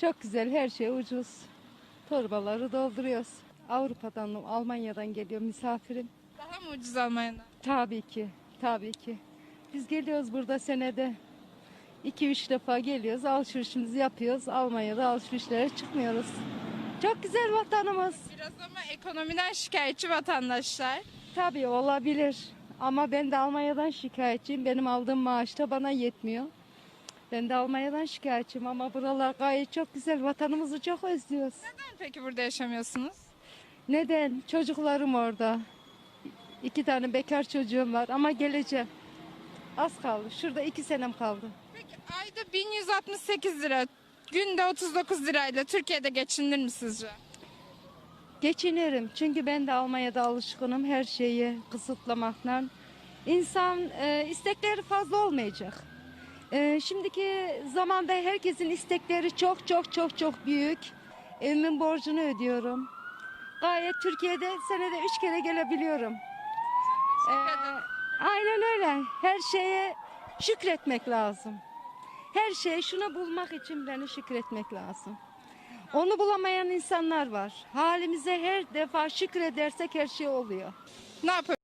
Çok güzel her şey ucuz. Torbaları dolduruyoruz. Avrupa'dan, Almanya'dan geliyor misafirim. Daha mı ucuz Almanya'dan? Tabii ki, tabii ki. Biz geliyoruz burada senede 2-3 defa geliyoruz, alışverişimizi yapıyoruz. Almanya'da alışverişlere çıkmıyoruz. Çok güzel vatanımız. Biraz ama ekonomiden şikayetçi vatandaşlar. Tabii olabilir. Ama ben de Almanya'dan şikayetçiyim. Benim aldığım maaş da bana yetmiyor. Ben de Almanya'dan şikayetçiyim ama buralar gayet çok güzel. Vatanımızı çok özlüyoruz. Neden peki burada yaşamıyorsunuz? Neden? Çocuklarım orada. İki tane bekar çocuğum var ama geleceğim. Az kaldı. Şurada iki senem kaldı. Peki ayda 1168 lira, günde 39 lirayla Türkiye'de geçinilir mi sizce? Geçinirim. Çünkü ben de Almanya'da alışkınım her şeyi kısıtlamakla. İnsan e, istekleri fazla olmayacak. E, şimdiki zamanda herkesin istekleri çok çok çok çok büyük. Evimin borcunu ödüyorum. Gayet Türkiye'de senede üç kere gelebiliyorum. E, aynen öyle. Her şeye şükretmek lazım. Her şey şunu bulmak için beni şükretmek lazım. Onu bulamayan insanlar var. Halimize her defa şükredersek her şey oluyor. Ne yapıyorsunuz?